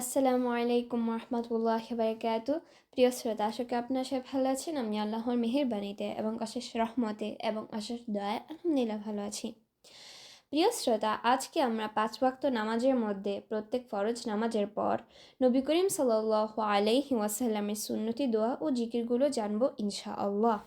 আসসালামু আলাইকুম রহমতুল্লাহ বারকাত প্রিয় শ্রোতা, আশা করি আপনার সবাই ভালো আছেন। আমি আল্লাহর মেহেরবানিতে এবং অশেষ রহমতে এবং অশেষ দয়ায় আলহামদুলিল্লাহ ভালো আছি। প্রিয় শ্রোতা, আজকে আমরা পাঁচ ওয়াক্ত নামাজের মধ্যে, প্রত্যেক ফরজ নামাজের পর নবী করিম সাল্লাহ আলাইহি ওয়াসাল্লামের সুন্নতি, দোয়া ও জিকিরগুলো জানব ইনশা আল্লাহ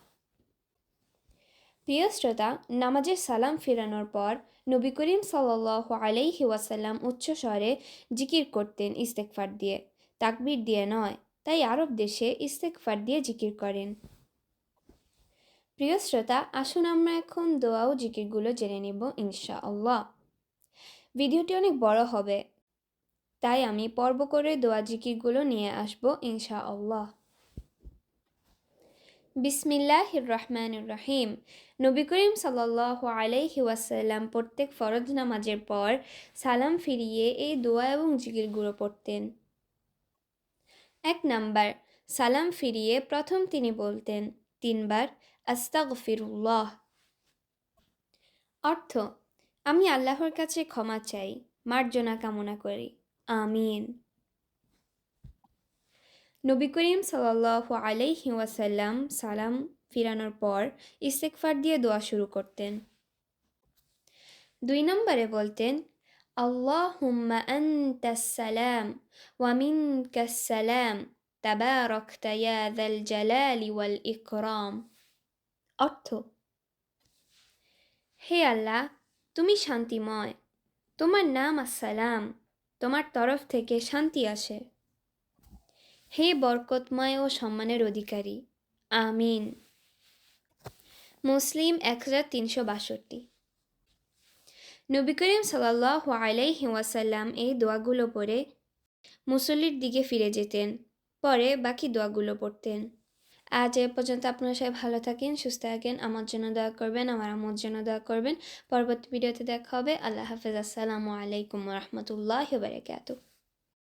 প্রিয় শ্রোতা নামাজের সালাম ফেরানোর পর নবী করিম সাল্লাহ আলাইহি ওয়াসাল্লাম উচ্চ স্বরে জিকির করতেন ইস্তেকফার দিয়ে। তাকবির দিয়ে নয়, তাই আরব দেশে ইস্তেকফার দিয়ে জিকির করেন। প্রিয় শ্রোতা, আসুন আমরা এখন দোয়া ও জিকিরগুলো জেনে নেব ইনশা আল্লাহ ভিডিওটি অনেক বড় হবে, তাই আমি পর্ব করে দোয়া জিকিরগুলো নিয়ে আসব ইনশা আল্লাহ বিসমিল্লাহ রহমান রহিম নবী করিম সাল্লাহ আলাইহি ওয়াসাল্লাম প্রত্যেক ফরজ নামাজের পর সালাম ফিরিয়ে এই দোয়া এবং জিকিরগুলো পড়তেন। এক নাম্বার, সালাম ফিরিয়ে প্রথম তিনি বলতেন, তিনবার, আস্তাগফিরুল্লাহ। অর্থ, আমি আল্লাহর কাছে ক্ষমা চাই, মার্জনা কামনা করি। আমিন। নবী করিম সাল্লাহ আলাইহি ওয়াসাল্লাম সালাম ফিরানোর পর ইস্তেকফার দিয়ে দোয়া শুরু করতেন। দুই নম্বরে বলতেন, আল্লাহুম্মা আনতাসালাম ওয়ামিনকাসালাম তাবারকতা ইয়া যাল জালালি ওয়াল ইকরাম। অর্থ, হে আল্লাহ, তুমি শান্তিময়। তোমার নাম আসসালাম। তোমার তরফ থেকে শান্তি আসে। হে বরকতময় ও সম্মানের অধিকারী। আমিন। মুসলিম এক হাজার তিনশো বাষট্টি। নবী করিম সাল্লাহ আলাইহি ওয়াসাল্লাম এই দোয়াগুলো পড়ে মুসল্লির দিকে ফিরে যেতেন, পরে বাকি দোয়াগুলো পড়তেন। আজ এ পর্যন্ত আপনারা সবাই ভালো থাকেন, সুস্থ থাকেন, আমার জন্য দোয়া করবেন, আমার আমার জন্য দোয়া করবেন। পরবর্তী ভিডিওতে দেখা হবে। আল্লাহ হাফেজ। আসসালামু আলাইকুম রহমতুল্লাহ বারকাতুহ।